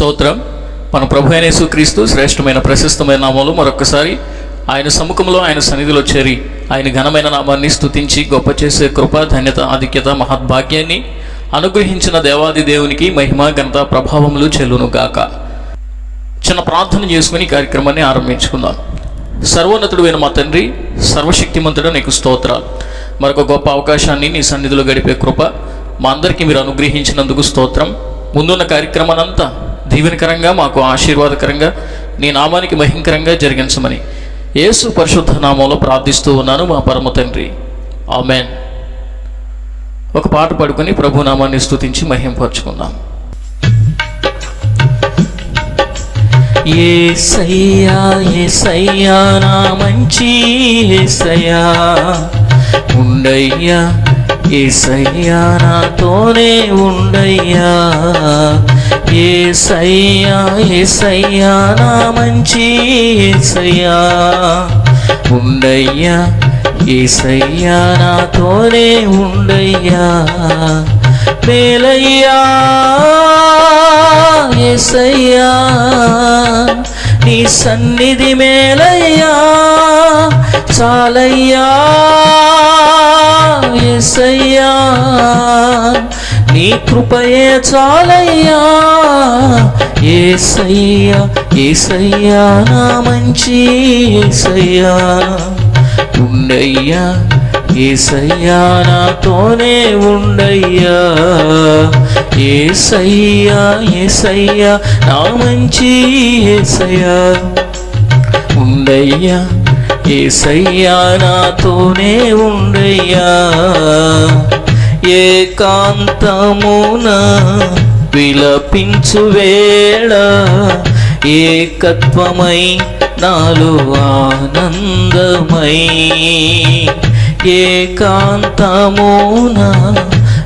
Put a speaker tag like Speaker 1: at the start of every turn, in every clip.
Speaker 1: స్తోత్రం. మన ప్రభు అయిన యేసుక్రీస్తు శ్రేష్టమైన ప్రశస్తమైన నామంలో మరొకసారి ఆయన సముఖంలో ఆయన సన్నిధిలో చేరి ఆయన ఘనమైన నామాన్ని స్తుతించి గొప్ప చేసే కృప ధన్యత ఆధిక్యత మహద్భాగ్యాన్ని అనుగ్రహించిన దేవాది దేవునికి మహిమ ఘనత ప్రభావములు చెల్లును గాక. చిన్న ప్రార్థన చేసుకుని కార్యక్రమాన్ని ఆరంభించుకుందాం. సర్వోన్నతుడైన మా తండ్రి సర్వశక్తిమంతుడు నీకు స్తోత్రాలు. మరొక గొప్ప అవకాశాన్ని నీ సన్నిధిలో గడిపే కృప మా అందరికీ మీరు అనుగ్రహించినందుకు స్తోత్రం. ముందున్న కార్యక్రమానంతా దీవెనకరంగా మాకు ఆశీర్వాదకరంగా నీ నామానికి మహింకరంగా జరిగించమని యేసు పరిశుద్ధ నామంలో ప్రార్థిస్తూ ఉన్నాను మా పరమ తండ్రి. ఆమెన్. ఒక పాట పాడుకొని స్థుతించి నామాన్ని ఏ సయ్యా ఏ సయ్యా నా మంచి ఏసయ్యా ఉండయ్యా ఏసయ్యా నాతోనే ఉండయ్యా. ఏసయ్యా ఏసయ్యా నా మంచి ఏసయ్యా. ఉండయ్యా ఏసయ్యా నాతోనే ఉండయ్యా. మేలయ్యా ఏసయ్యా. నీ సన్నిధి మేలయ్యా చాలయ్యా ఏసయ్యా. నీ కృపయే చాలయ్యా ఏసయ్యా ఏసయ్యా నా మంచి ఏసయ్యా. ఉండయ్యా ఏసయ్యా నాతోనే ఉండయ్యా. ఏసయ్యా ఏసయ్యా నా మంచి ఏసయ్యా. ఉండయ్యా ఏసయ్యా నాతోనే ఉండయ్యా. ఏకాంతమున విలపించు వేళ ఏకత్వమై నాలో ఆనందమై. ఏకాంతమున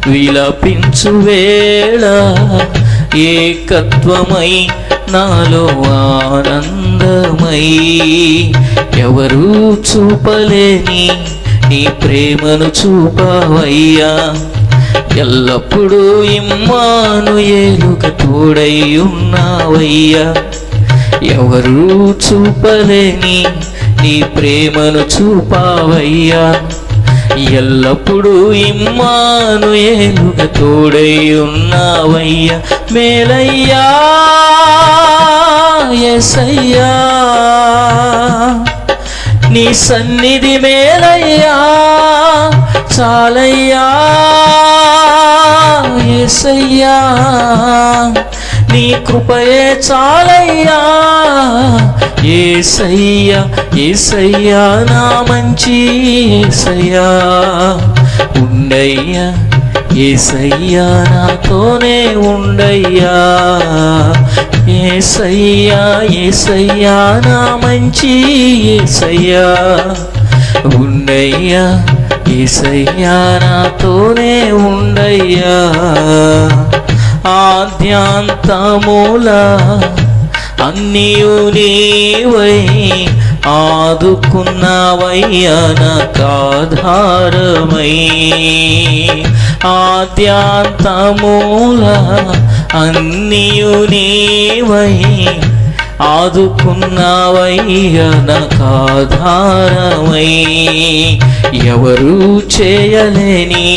Speaker 1: విలపించు వేళ ఏకత్వమై నాలో ఆనందమై. ఎవరు చూపలేని నీ ప్రేమను చూపవయ్యా. ఎల్లప్పుడూ ఇమ్మాను ఏలుక తోడై ఉన్నావయ్యా. ఎవరు చూపలేని నీ ప్రేమను చూపావయ్యా. ఎల్లప్పుడూ ఇమ్మాను ఏలుగ తోడై ఉన్నావయ్య. మేలయ్యా ఎసయ్యా నీ సన్నిధి మేలయ్యా చాలయ్యా ఎసయ్యా నీ కృపయే చాలయ్యా. ఏసయ్యా ఏసయ్యా నా మంచి ఏసయ్యా. ఉండయ్యా ఏసయ్యా నాతోనే ఉండయ్యా. ఏసయ్యా ఏసయ్యా నా మంచి ఏసయ్యా. ఉండయ్యా ఏసయ్యా నాతోనే ఉండయ్యా. ఆద్యాంతమూల అన్నీయు నీవై ఆదుకున్నావయ్యా నాకాధారమై. ఆద్యాంతమూల అన్నీయు నీవై ఆదుకున్నావయ్యా నాకాధారమై ఎవరు చేయలేని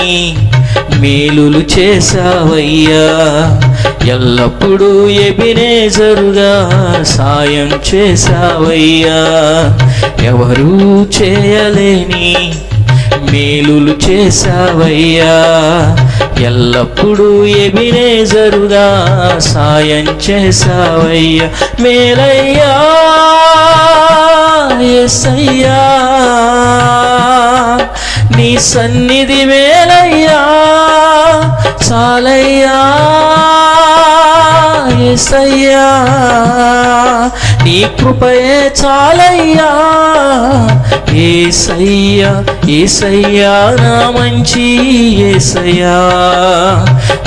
Speaker 1: మేలులు చేసావయ్యా ఎల్లప్పుడూ ఎబినేజరుగా సాయం చేసావయ్యా ఎవరు చేయలేని మేలులు చేసావయ్యా ఎల్లప్పుడూ ఎబినేజరుగా సాయం చేసావయ్యా మేలయ్యా ఎసయ్యా నీ సన్నిధి మేలయ్యా చాలయ్యా ఎసయ్యా నీ కృపయే చాలయ్యా. ఏసయ్యా ఏసయ్యా నా మంచి ఏసయ్యా.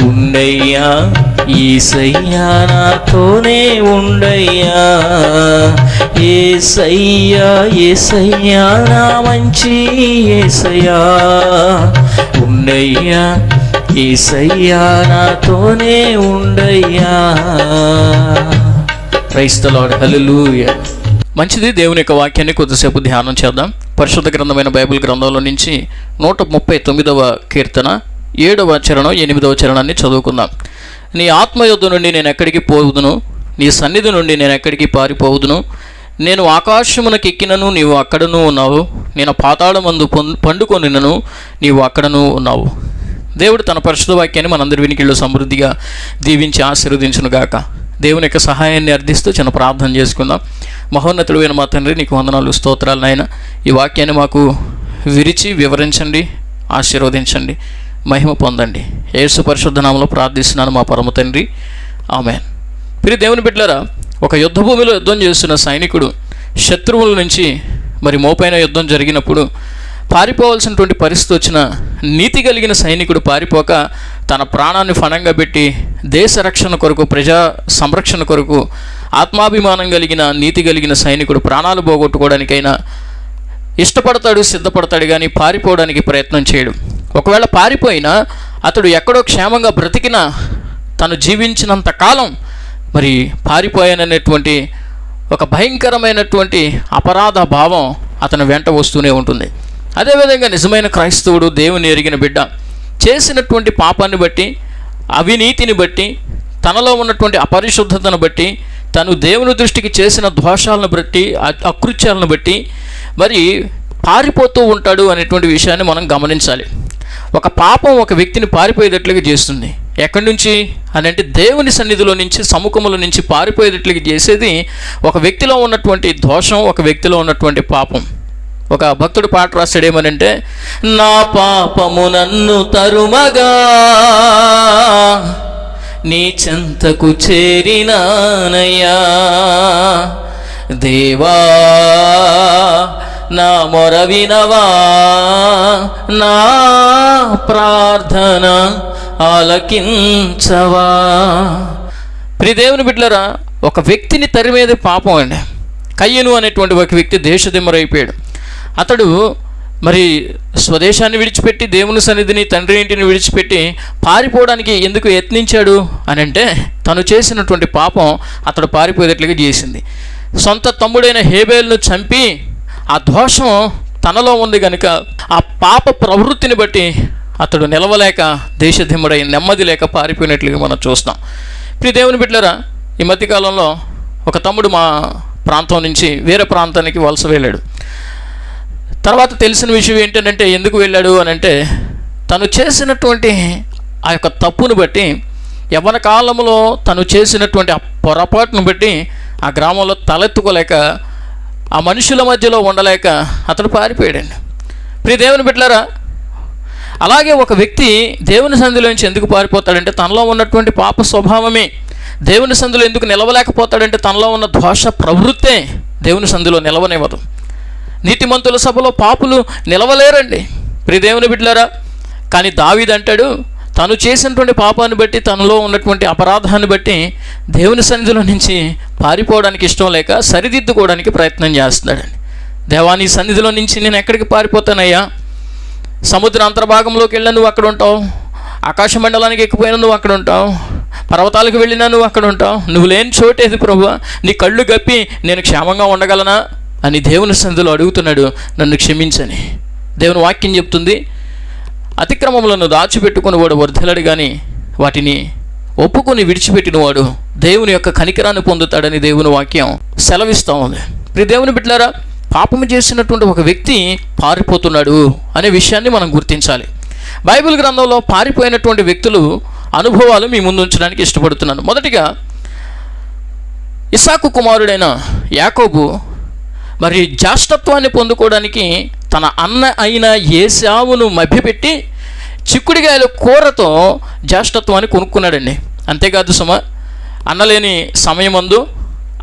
Speaker 1: ఉండయ్యా ఏసయ్యా నాతోనే ఉండయ్యా. ఏసయ్యా ఏసయ్యా నా మంచి ఏసయ్యా. ఉండయ్యా ఏసయ్యా నాతోనే ఉండయ్యా. క్రైస్తలాడ్ హల్లెలూయా మంచిది దేవుని యొక్క వాక్యాన్ని కొద్దిసేపు ధ్యానం చేద్దాం. పరిశుద్ధ గ్రంథమైన బైబిల్ గ్రంథంలో నుంచి నూట ముప్పై తొమ్మిదవ కీర్తన ఏడవ చరణం ఎనిమిదవ చరణాన్ని చదువుకుందాం. నీ ఆత్మయుద్ధ నుండి నేను ఎక్కడికి పోవుదును? నీ సన్నిధి నుండి నేను ఎక్కడికి పారిపోవుదును? నేను ఆకాశమునకు ఎక్కినను నీవు అక్కడను ఉన్నావు. నేను పాతాళమందు పొం- పండుకొనినను నీవు అక్కడను ఉన్నావు. దేవుడు తన పరిశుద్ధ వాక్యాన్ని మనందరి వినికిళ్ళు సమృద్ధిగా దీవించి ఆశీర్వదించును గాక దేవుని యొక్క సహాయాన్ని అర్థిస్తూ చిన్న ప్రార్థన చేసుకుందాం. మహోన్నతుడైన మా తండ్రి నీకు వందనాలు స్తోత్రాలు నాయన. ఈ వాక్యాన్ని మాకు విరిచి వివరించండి ఆశీర్వదించండి మహిమ పొందండి. ఏసు పరిశుద్ధనామంలో ప్రార్థిస్తున్నాను మా పరమ తండ్రి. ఆమె ప్రియ దేవుని బిడ్డలారా ఒక యుద్ధ భూమిలో యుద్ధం చేస్తున్న సైనికుడు శత్రువుల నుంచి మరి మోపైన యుద్ధం జరిగినప్పుడు పారిపోవాల్సినటువంటి పరిస్థితి వచ్చిన నీతి కలిగిన సైనికుడు పారిపోక తన ప్రాణాన్ని ఫణంగా పెట్టి దేశ రక్షణ కొరకు ప్రజా సంరక్షణ కొరకు ఆత్మాభిమానం కలిగిన నీతి కలిగిన సైనికుడు ప్రాణాలు పోగొట్టుకోవడానికైనా ఇష్టపడతాడు సిద్ధపడతాడు కానీ పారిపోవడానికి ప్రయత్నం చేయడు. ఒకవేళ పారిపోయినా అతడు ఎక్కడో క్షేమంగా బ్రతికినా తను జీవించినంత కాలం మరి పారిపోయాననేటువంటి ఒక భయంకరమైనటువంటి అపరాధ భావం అతను వెంట వస్తూనే ఉంటుంది. అదేవిధంగా నిజమైన క్రైస్తవుడు దేవుని ఎరిగిన బిడ్డ చేసినటువంటి పాపాన్ని బట్టి అవినీతిని బట్టి తనలో ఉన్నటువంటి అపరిశుద్ధతను బట్టి తను దేవుని దృష్టికి చేసిన దోషాలను బట్టి అకృత్యాలను బట్టి మరి పారిపోతూ ఉంటాడు అనేటువంటి విషయాన్ని మనం గమనించాలి. ఒక పాపం ఒక వ్యక్తిని పారిపోయేటట్లుగా చేస్తుంది. ఎక్కడి నుంచి? అని అంటే దేవుని సన్నిధిలో నుంచి సముఖముల నుంచి పారిపోయేటట్లుగా చేసేది ఒక వ్యక్తిలో ఉన్నటువంటి దోషం ఒక వ్యక్తిలో ఉన్నటువంటి పాపం. ఒక భక్తుడు పాట రాస్తాడు ఏమనంటే నా పాపము నన్ను తరుమగా నీ చెంతకు చేరినానయ్యా. దేవా నా మొర వినవా నా ప్రార్థన ఆలకించవా. ప్రిదేవుని బిడ్డలరా ఒక వ్యక్తిని తరిమేది పాపం అండి. కయ్యను అనేటువంటి ఒక వ్యక్తి దేశదిమ్మరైపోయాడు అతడు మరి స్వదేశాన్ని విడిచిపెట్టి దేవుని సన్నిధిని తండ్రి ఇంటిని విడిచిపెట్టి పారిపోవడానికి ఎందుకు యత్నించాడు అని అంటే తను చేసినటువంటి పాపం అతడు పారిపోయేటట్లుగా చేసింది. సొంత తమ్ముడైన హేబేల్ను చంపి ఆ దోషం తనలో ఉంది కనుక ఆ పాప ప్రవృత్తిని బట్టి అతడు నిలవలేక దేశధిముడై నెమ్మది లేక పారిపోయినట్లుగా మనం చూస్తాం. ఇప్పుడు దేవుని బిడ్డలరా ఈ మధ్యకాలంలో ఒక తమ్ముడు మా ప్రాంతం నుంచి వేరే ప్రాంతానికి వలస వెళ్ళాడు. తర్వాత తెలిసిన విషయం ఏంటంటే ఎందుకు వెళ్ళాడు అని అంటే తను చేసినటువంటి ఆ యొక్క తప్పును బట్టి యవ్వన కాలంలో తను చేసినటువంటి ఆ పొరపాటును బట్టి ఆ గ్రామంలో తలెత్తుకోలేక ఆ మనుషుల మధ్యలో ఉండలేక అతడు పారిపోయాడండి. ప్రియ దేవుని బిడ్డలారా అలాగే ఒక వ్యక్తి దేవుని సంధిలో నుంచి ఎందుకు పారిపోతాడంటే తనలో ఉన్నటువంటి పాప స్వభావమే. దేవుని సంధిలో ఎందుకు నిలవలేకపోతాడంటే తనలో ఉన్న దోష ప్రవృత్తే దేవుని సంధిలో నిలవనివ్వదు. నీతిమంతుల సభలో పాపులు నిలవలేరండి. ప్రిదేవుని బిడ్డలారా కానీ దావిదంటాడు తను చేసినటువంటి పాపాన్ని బట్టి తనలో ఉన్నటువంటి అపరాధాన్ని బట్టి దేవుని సన్నిధిలో నుంచి పారిపోవడానికి ఇష్టం లేక సరిదిద్దుకోవడానికి ప్రయత్నం చేస్తున్నాడండి. దేవాని సన్నిధిలో నుంచి నేను ఎక్కడికి పారిపోతానయ్యా? సముద్ర అంతర్భాగంలోకి వెళ్ళిన నువ్వు అక్కడ ఉంటావు. ఆకాశ మండలానికి ఎక్కిపోయినా నువ్వు అక్కడ ఉంటావు. పర్వతాలకు వెళ్ళినా నువ్వు అక్కడ ఉంటావు. నువ్వు లేని చోటేది ప్రభు నీ కళ్ళు గప్పి నేను క్షేమంగా ఉండగలనా? అని దేవుని సంధిలో అడుగుతున్నాడు నన్ను క్షమించని. దేవుని వాక్యం చెప్తుంది అతిక్రమములను దాచిపెట్టుకుని వాడు వర్ధలడు కానీ వాటిని ఒప్పుకొని విడిచిపెట్టిన వాడు దేవుని యొక్క కనికరాన్ని పొందుతాడని దేవుని వాక్యం సెలవిస్తూ ఉంది. ప్రి దేవుని బిడ్డారా పాపము చేసినటువంటి ఒక వ్యక్తి పారిపోతున్నాడు అనే విషయాన్ని మనం గుర్తించాలి. బైబిల్ గ్రంథంలో పారిపోయినటువంటి వ్యక్తులు అనుభవాలు మీ ముందు ఉంచడానికి ఇష్టపడుతున్నాను. మొదటిగా ఇసాకు కుమారుడైన యాకోబు మరి జాష్టత్వాన్ని పొందుకోవడానికి తన అన్న అయిన ఏసావును మభ్యపెట్టి చిక్కుడిగాయల కూరతో జాష్టత్వాన్ని కొనుక్కున్నాడండి. అంతేకాదు సుమ అన్నలేని సమయమందు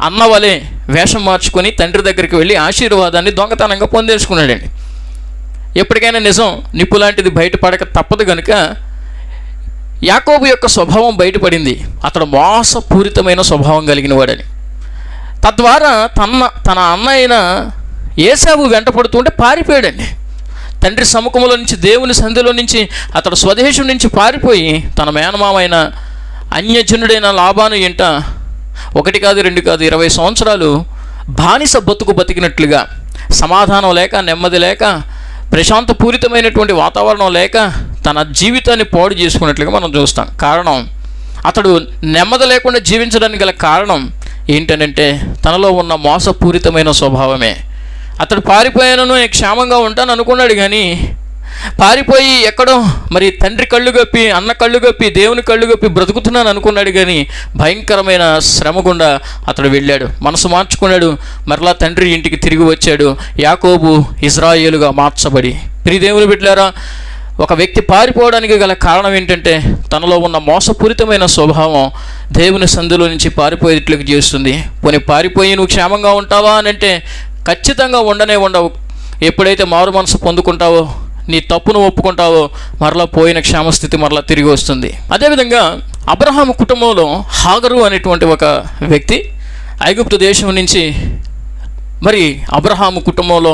Speaker 1: అన్న వలె వేషం మార్చుకొని తండ్రి దగ్గరికి వెళ్ళి ఆశీర్వాదాన్ని దొంగతనంగా పొందేసుకున్నాడండి. ఎప్పటికైనా నిజం నిప్పు లాంటిది బయటపడక తప్పదు కనుక యాకోబు యొక్క స్వభావం బయటపడింది. అతడు మోసపూరితమైన స్వభావం కలిగిన వాడని. తద్వారా తన తన అన్న అయిన ఏసావు వెంట పడుతుంటే పారిపోయాడండి. తండ్రి సముఖంలో నుంచి దేవుని సంధిలో నుంచి అతడు స్వదేశం నుంచి పారిపోయి తన మేనమామైన అన్యజనుడైన లాభాను ఇంట ఒకటి కాదు రెండు కాదు ఇరవై సంవత్సరాలు బానిస బతుకు బతికినట్లుగా సమాధానం లేక నెమ్మది లేక ప్రశాంతపూరితమైనటువంటి వాతావరణం లేక తన జీవితాన్ని పాడు చేసుకున్నట్లుగా మనం చూస్తాం. కారణం అతడు నెమ్మది లేకుండా జీవించడానికి గల కారణం ఏంటనంటే తనలో ఉన్న మోసపూరితమైన స్వభావమే. అతడు పారిపోయాను నేను క్షేమంగా ఉంటాను అనుకున్నాడు కానీ పారిపోయి ఎక్కడో మరి తండ్రి కళ్ళు గప్పి అన్న కళ్ళు గప్పి దేవుని కళ్ళు గప్పి బ్రతుకుతున్నాను అనుకున్నాడు కానీ భయంకరమైన శ్రమ గుండా అతడు వెళ్ళాడు. మనసు మార్చుకున్నాడు. మరలా తండ్రి ఇంటికి తిరిగి వచ్చాడు. యాకోబు ఇజ్రాయేలుగా మార్చబడి. ప్రి దేవుని బిడ్డారా ఒక వ్యక్తి పారిపోవడానికి గల కారణం ఏంటంటే తనలో ఉన్న మోసపూరితమైన స్వభావం దేవుని సందులో నుంచి పారిపోయేట్లుగా చేస్తుంది పోనీ పారిపోయి నువ్వు క్షేమంగా ఉంటావా? అని అంటే ఖచ్చితంగా ఉండనే ఉండవు. ఎప్పుడైతే మారు మనసు పొందుకుంటావో నీ తప్పును ఒప్పుకుంటావో మరలా పోయిన క్షేమస్థితి మరలా తిరిగి వస్తుంది. అదేవిధంగా అబ్రహాం కుటుంబంలో హాగరు అనేటువంటి ఒక వ్యక్తి ఐగుప్తు దేశం నుంచి మరి అబ్రహాము కుటుంబంలో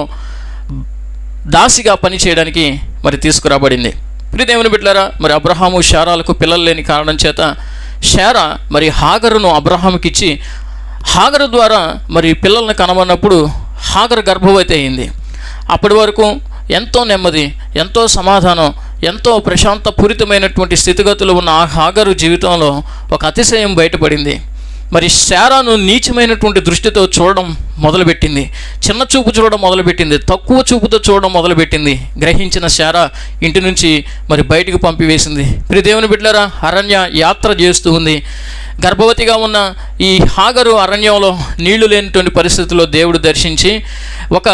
Speaker 1: దాసిగా పనిచేయడానికి మరి తీసుకురాబడింది. ప్రియదేవుని బిడ్డారా మరి అబ్రహాము శారాలకు పిల్లలు లేని కారణం చేత షారా మరి హాగరును అబ్రహాముకి ఇచ్చి హాగరు ద్వారా మరి పిల్లల్ని కనబడినప్పుడు హాగరు గర్భవతి అయింది. అప్పటి వరకు ఎంతో నెమ్మది ఎంతో సమాధానం ఎంతో ప్రశాంతపూరితమైనటువంటి స్థితిగతులు ఉన్న ఆ హాగరు జీవితంలో ఒక అతిశయం బయటపడింది. మరి శారాను నీచమైనటువంటి దృష్టితో చూడడం మొదలుపెట్టింది. చిన్న చూపు చూడడం మొదలుపెట్టింది. తక్కువ చూపుతో చూడడం మొదలుపెట్టింది. గ్రహించిన శారా ఇంటి నుంచి మరి బయటకు పంపివేసింది. ప్రియ దేవుని బిడ్డలారా అరణ్య యాత్ర చేస్తూ ఉంది. గర్భవతిగా ఉన్న ఈ హాగరు అరణ్యంలో నీళ్ళు లేనటువంటి పరిస్థితుల్లో దేవుడు దర్శించి ఒక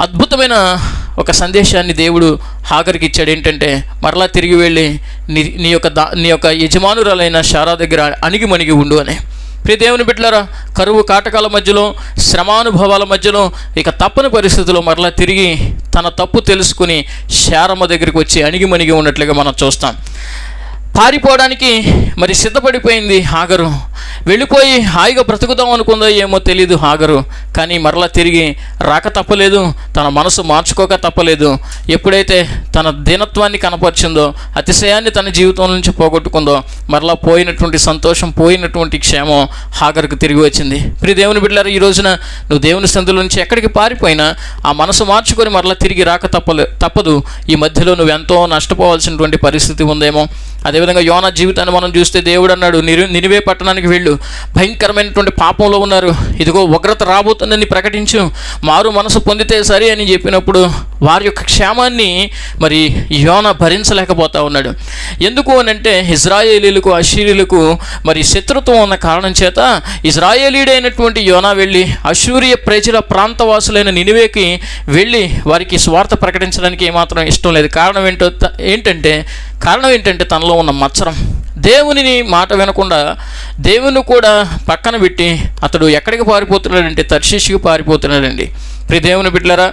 Speaker 1: అద్భుతమైన ఒక సందేశాన్ని దేవుడు హాగరికి ఇచ్చాడు. ఏంటంటే మరలా తిరిగి వెళ్ళి నీ నీ యొక్క దా నీ యొక్క యజమానురాలైన శారా దగ్గర అణిగి మణిగి ఉండు అని. ప్రియ దేవుని బిడ్డలారా కరువు కాటకాల మధ్యలో శ్రమానుభవాల మధ్యలో ఇక తప్పని పరిస్థితుల్లో మరలా తిరిగి తన తప్పు తెలుసుకుని శారమ్మ దగ్గరికి వచ్చి అణిగిమణిగి ఉన్నట్లుగా మనం చూస్తాం. పారిపోవడానికి మరి సిద్ధపడిపోయింది హాగరు. వెళ్ళిపోయి హాయిగా బ్రతుకుదాం అనుకుందో ఏమో తెలియదు హాగరు. కానీ మరలా తిరిగి రాక తప్పలేదు. తన మనసు మార్చుకోక తప్పలేదు. ఎప్పుడైతే తన దీనత్వాన్ని కనపరిచిందో అతిశయాన్ని తన జీవితం నుంచి పోగొట్టుకుందో మరలా పోయినటువంటి సంతోషం పోయినటువంటి క్షేమం హాగరుకు తిరిగి వచ్చింది. ప్రి దేవుని బిడ్డారు ఈ రోజున నువ్వు దేవుని సందుల నుంచి ఎక్కడికి పారిపోయినా ఆ మనసు మార్చుకొని మరలా తిరిగి రాక తప్పలే తప్పదు. ఈ మధ్యలో నువ్వు ఎంతో నష్టపోవాల్సినటువంటి పరిస్థితి ఉందేమో. అదేవిధంగా యోన జీవితాన్ని మనం చూస్తే దేవుడు అన్నాడు నిరు నినివే పట్టణానికి వెళ్ళు. భయంకరమైనటువంటి పాపంలో ఉన్నారు. ఇదిగో ఉగ్రత రాబోతుందని ప్రకటించు. మారు మనసు పొందితే సరే అని చెప్పినప్పుడు వారి యొక్క క్షేమాన్ని మరి యోన భరించలేకపోతా ఉన్నాడు. ఎందుకు అని అంటే ఇజ్రాయేలీలకు అషీరీలకు మరి శత్రుత్వం ఉన్న కారణం చేత ఇజ్రాయేలీడైనటువంటి యోనా వెళ్ళి అశూరియ ప్రజల ప్రాంతవాసులైన నినివేకి వెళ్ళి వారికి స్వార్థ ప్రకటించడానికి ఏమాత్రం ఇష్టం లేదు. కారణం ఏంటో ఏంటంటే కారణం ఏంటంటే తనలో ఉన్న మచ్చరం. దేవునిని మాట వినకుండా దేవుని కూడా పక్కన పెట్టి అతడు ఎక్కడికి పారిపోతున్నాడంటే తర్శిష్కి పారిపోతున్నాడండి. ప్రి దేవుని బిడ్డలరా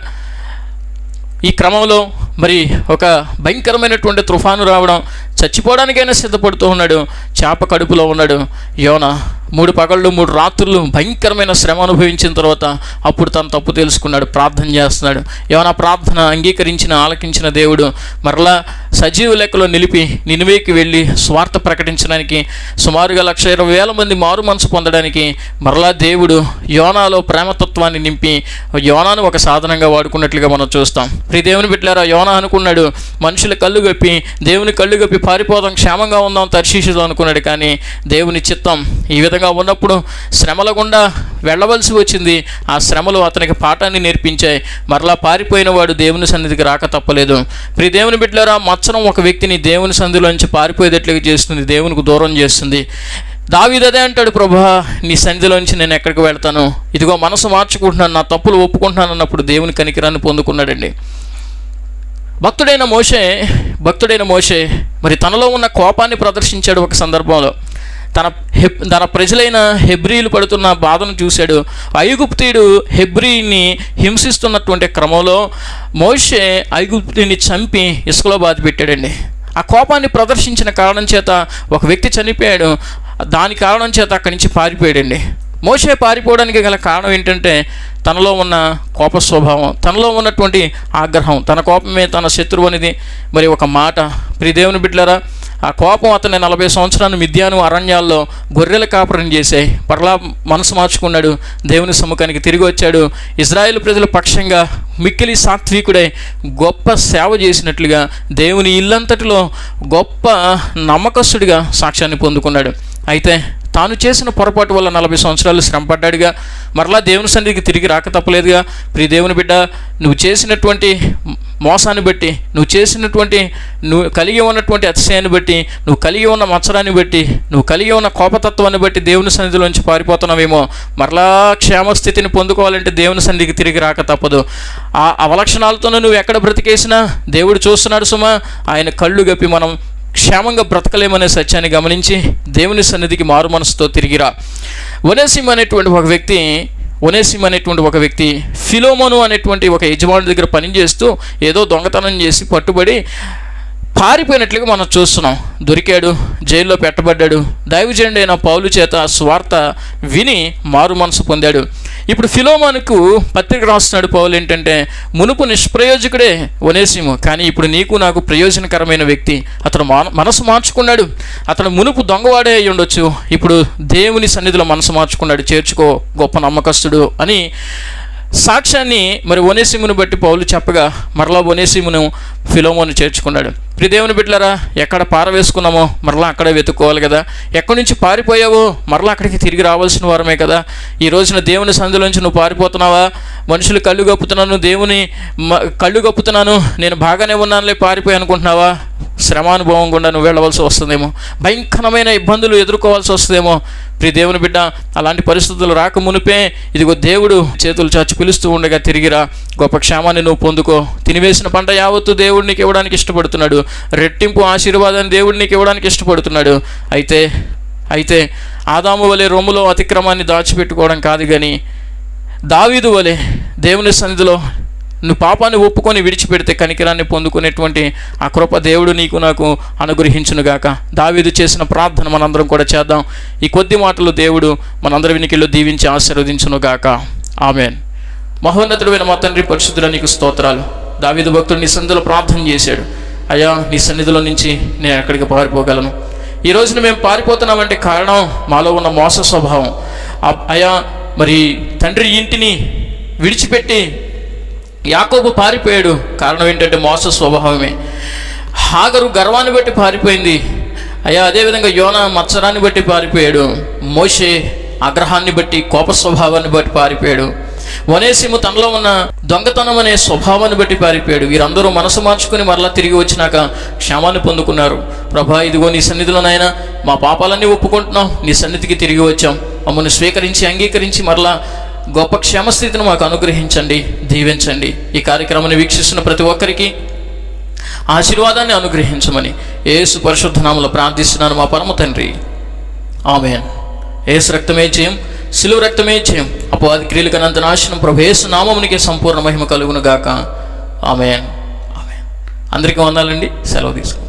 Speaker 1: ఈ క్రమంలో మరి ఒక భయంకరమైనటువంటి తుఫాను రావడం చచ్చిపోవడానికైనా సిద్ధపడుతూ ఉన్నాడు చేప కడుపులో ఉన్నాడు. యోన మూడు పగళ్ళు మూడు రాత్రులు భయంకరమైన శ్రమ అనుభవించిన తర్వాత అప్పుడు తను తప్పు తెలుసుకున్నాడు ప్రార్థన చేస్తున్నాడు. యోన ప్రార్థన అంగీకరించిన ఆలకించిన దేవుడు మరలా సజీవ లెక్కలో నిలిపి నినివేకి వెళ్ళి స్వార్థ ప్రకటించడానికి సుమారుగా లక్ష ఇరవై వేల మంది మారు మనసు పొందడానికి మరలా దేవుడు యోనాలో ప్రేమతత్వాన్ని నింపి యోనాను ఒక సాధనంగా వాడుకున్నట్లుగా మనం చూస్తాం. ప్రీ దేవుని బిడ్డలారా యోన అనుకున్నాడు. మనుషుల కళ్ళు గప్పి దేవుని కళ్ళు గప్పి పారిపోదాం క్షేమంగా ఉందాం తర్శీషుదాం అనుకున్నాడు. కానీ దేవుని చిత్తం ఈ విధంగా ఉన్నప్పుడు శ్రమల గుండా వెళ్ళవలసి వచ్చింది. ఆ శ్రమలు అతనికి పాఠాన్ని నేర్పించాయి. మరలా పారిపోయిన వాడు దేవుని సన్నిధికి రాక తప్పలేదు. ప్రి దేవుని బిడ్డలారా మచ్చరం ఒక వ్యక్తిని దేవుని సన్నిధిలోంచి పారిపోయేటట్లుగా చేస్తుంది. దేవునికి దూరం చేస్తుంది. దావీదదే అంటాడు ప్రభా నీ సన్నిధిలోంచి నేను ఎక్కడికి వెళ్తాను? ఇదిగో మనసు మార్చుకుంటున్నాను నా తప్పులు ఒప్పుకుంటున్నాను అన్నప్పుడు దేవుని కనికిరాన్ని పొందుకున్నాడండి. భక్తుడైన మోషే భక్తుడైన మోషే మరి తనలో ఉన్న కోపాన్ని ప్రదర్శించాడు ఒక సందర్భంలో. తన హెబ్ తన ప్రజలైన హెబ్రీలు పడుతున్న బాధను చూశాడు. ఐగుప్తీయుడు హెబ్రీని హింసిస్తున్నటువంటి క్రమంలో మోషే ఐగుప్తుని చంపి ఇసుకలో బాధ పెట్టాడండి. ఆ కోపాన్ని ప్రదర్శించిన కారణం చేత ఒక వ్యక్తి చనిపోయాడు. దాని కారణం చేత అక్కడి నుంచి పారిపోయాడండి. మోసే పారిపోవడానికి గల కారణం ఏంటంటే తనలో ఉన్న కోప స్వభావం తనలో ఉన్నటువంటి ఆగ్రహం తన కోపమే తన శత్రువు అనేది. మరి ఒక మాట ప్రియదేవుని బిడ్డలరా ఆ కోపం అతన్ని నలభై సంవత్సరాలు మిథ్యాను అరణ్యాల్లో గొర్రెల కాపురం చేసే పర్లా మనసు మార్చుకున్నాడు. దేవుని సముఖానికి తిరిగి వచ్చాడు. ఇజ్రాయేల్ ప్రజల పక్షంగా మిక్కిలి సాత్వికుడై గొప్ప సేవ చేసినట్లుగా దేవుని ఇల్లంతటిలో గొప్ప నమ్మకస్తుడిగా సాక్ష్యాన్ని పొందుకున్నాడు. అయితే తాను చేసిన పొరపాటు వల్ల నలభై సంవత్సరాలు శ్రమపడ్డాడుగా. మరలా దేవుని సన్నిధికి తిరిగి రాక తప్పలేదుగా. ప్రియ దేవుని బిడ్డ నువ్వు చేసినటువంటి మోసాన్ని బట్టి నువ్వు చేసినటువంటి నువ్వు కలిగి ఉన్నటువంటి అతిశయాన్ని బట్టి నువ్వు కలిగి ఉన్న మత్సరాన్ని బట్టి నువ్వు కలిగి ఉన్న కోపతత్వాన్ని బట్టి దేవుని సన్నిధిలోంచి పారిపోతున్నావేమో. మరలా క్షేమస్థితిని పొందుకోవాలంటే దేవుని సన్నిధికి తిరిగి రాక తప్పదు. ఆ అవలక్షణాలతోనే నువ్వు ఎక్కడ బ్రతికేసినా దేవుడు చూస్తున్నాడు సుమా ఆయన కళ్ళు గప్పి మనం క్షేమంగా బ్రతకలేమనే సత్యాన్ని గమనించి దేవుని సన్నిధికి మారు మనసుతో తిరిగిరా. వనేసిం అనేటువంటి ఒక వ్యక్తి ఒనేసిం అనేటువంటి ఒక వ్యక్తి ఫిలోమోను అనేటువంటి ఒక యజమాని దగ్గర పనిచేస్తూ ఏదో దొంగతనం చేసి పట్టుబడి పారిపోయినట్లుగా మనం చూస్తున్నాం. దొరికాడు జైల్లో పెట్టబడ్డాడు. దైవజనుడు అయిన పౌలు చేత స్వార్థ విని మారు మనసు పొందాడు. ఇప్పుడు ఫిలోమానుకు పత్రిక రాస్తున్నాడు పౌలు ఏంటంటే మునుపు నిష్ప్రయోజకుడే వనేసిము కానీ ఇప్పుడు నీకు నాకు ప్రయోజనకరమైన వ్యక్తి. అతను మనసు మార్చుకున్నాడు. అతను మునుపు దొంగవాడే అయి ఉండొచ్చు. ఇప్పుడు దేవుని సన్నిధిలో మనసు మార్చుకున్నాడు. చేర్చుకో గొప్ప నమ్మకస్తుడు అని సాక్ష్యాన్ని మరి ఒనేసిమును బట్టి పౌలు చెప్పగా మరలా ఒనేసిమును ఫిలోమోను చేర్చుకున్నాడు. ప్రిదేవుని బిడ్డలరా ఎక్కడ పారవేసుకున్నామో మరలా అక్కడే వెతుక్కోవాలి కదా. ఎక్కడి నుంచి పారిపోయావో మరలా అక్కడికి తిరిగి రావాల్సిన వారమే కదా. ఈ రోజున దేవుని సందులోంచి నువ్వు పారిపోతున్నావా? మనుషులు కళ్ళు కప్పుతున్నాను దేవుని మ- కళ్ళు కప్పుతున్నాను నేను బాగానే ఉన్నానులే పారిపోయి అనుకుంటున్నావా? శ్రమానుభవం గుండా నువ్వు వెళ్ళవలసి వస్తుందేమో. భయంకరమైన ఇబ్బందులు ఎదుర్కోవాల్సి వస్తుందేమో. ప్రి దేవుని బిడ్డ అలాంటి పరిస్థితులు రాక మునిపే ఇదిగో దేవుడు చేతులు చాచి పిలుస్తూ ఉండగా తిరిగిరా. గొప్ప క్షేమాన్ని నువ్వు పొందుకో. తినివేసిన పంట యావత్తు దేవుడు నీకు ఇవ్వడానికి ఇష్టపడుతున్నాడు. రెట్టింపు ఆశీర్వాదాన్ని దేవుడు నీకు ఇవ్వడానికి ఇష్టపడుతున్నాడు. అయితే అయితే ఆదాము వలె రొమ్ములో అతిక్రమాన్ని దాచిపెట్టుకోవడం కాదు కానీ దావీదు వలె దేవుని సన్నిధిలో నువ్వు పాపాన్ని ఒప్పుకొని విడిచిపెడితే కనికరాన్ని పొందుకునేటువంటి ఆ కృప దేవుడు నీకు నాకు అనుగ్రహించునుగాక. దావీదు చేసిన ప్రార్థన మనందరం కూడా చేద్దాం. ఈ కొద్ది మాటలు దేవుడు మనందరి వినికిల్లో దీవించి ఆశీర్వదించునుగాక. ఆమెన్. మహోన్నతుడైన మా తండ్రి పరిశుద్ధుల నీకు స్తోత్రాలు. దావీదు భక్తుడు నీ సన్నిధిలో ప్రార్థన చేశాడు. అయ్యా నీ సన్నిధిలో నుంచి నేను ఎక్కడికి పారిపోగలను? ఈ రోజున మేము పారిపోతున్నామంటే కారణం మాలో ఉన్న మోస స్వభావం. అయ్యా మరి తండ్రి ఇంటిని విడిచిపెట్టి యాకోబు పారిపోయాడు. కారణం ఏంటంటే మోస స్వభావమే. హాగరు గర్వాన్ని బట్టి పారిపోయింది. అయ్యా అదేవిధంగా యోన మత్సరాన్ని బట్టి పారిపోయాడు. మోషే ఆగ్రహాన్ని బట్టి కోప స్వభావాన్ని బట్టి పారిపోయాడు. వనేసిము తనలో ఉన్న దొంగతనం అనే స్వభావాన్ని బట్టి పారిపోయాడు. వీరందరూ మనసు మార్చుకుని మరలా తిరిగి వచ్చినాక క్షేమాన్ని పొందుకున్నారు. ప్రభా ఇదిగో నీ సన్నిధిలోనైనా మా పాపాలన్నీ ఒప్పుకుంటున్నాం. నీ సన్నిధికి తిరిగి వచ్చాం. మమ్మల్ని స్వీకరించి అంగీకరించి మరలా గొప్ప క్షేమస్థితిని మాకు అనుగ్రహించండి దీవించండి. ఈ కార్యక్రమాన్ని వీక్షిస్తున్న ప్రతి ఒక్కరికి ఆశీర్వాదాన్ని అనుగ్రహించమని ఏసు పరిశుద్ధనామలో ప్రార్థిస్తున్నాను మా పరమ తండ్రి. ఆమెన్. ఏసు రక్తమే చేయం శిలువ రక్తమే చేయం అపవాది క్రియలు కనంత నాశనం ప్రభు ఏసు సంపూర్ణ మహిమ కలుగును గాక. ఆమెన్. ఆమెన్. అందరికీ వందాలండి. సెలవు తీసుకు